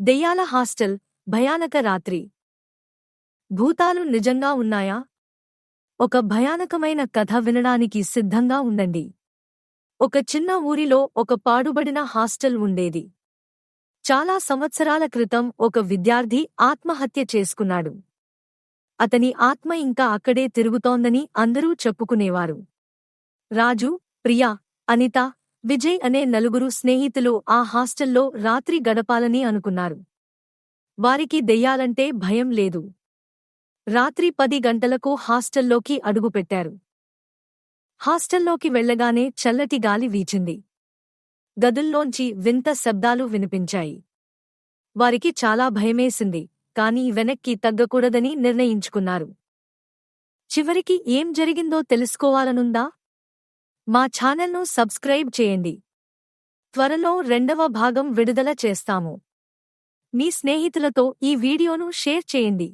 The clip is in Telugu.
దెయ్యాల హాస్టల్ భయానక రాత్రి. భూతాలు నిజంగా ఉన్నాయా? ఒక భయానకమైన కథ వినడానికి సిద్ధంగా ఉండండి. ఒక చిన్న ఊరిలో ఒక పాడుబడిన హాస్టల్ ఉండేది. చాలా సంవత్సరాల క్రితం ఒక విద్యార్థి ఆత్మహత్య చేసుకున్నాడు. అతని ఆత్మ ఇంకా అక్కడే తిరుగుతోందని అందరూ చెప్పుకునేవారు. రాజు ప్రియా అనిత విజయ్ అనే నలుగురు స్నేహితులు ఆ హాస్టల్లో రాత్రి గడపాలని అనుకున్నారు. వారికి దెయ్యాలంటే భయం లేదు. రాత్రి పది గంటలకు హాస్టల్లోకి అడుగుపెట్టారు. హాస్టల్లోకి వెళ్ళగానే చల్లటి గాలి వీచింది. గదుల్లోంచి వింత శబ్దాలు వినిపించాయి. వారికి చాలా భయమేసింది కాని వెనక్కి తగ్గకూడదని నిర్ణయించుకున్నారు. చివరికి ఏం జరిగిందో తెలుసుకోవాలనుందా? మా ఛానల్ను సబ్స్క్రైబ్ చేయండి. త్వరలో రెండవ భాగం విడుదల చేస్తాము. మీ స్నేహితులతో ఈ వీడియోను షేర్ చేయండి.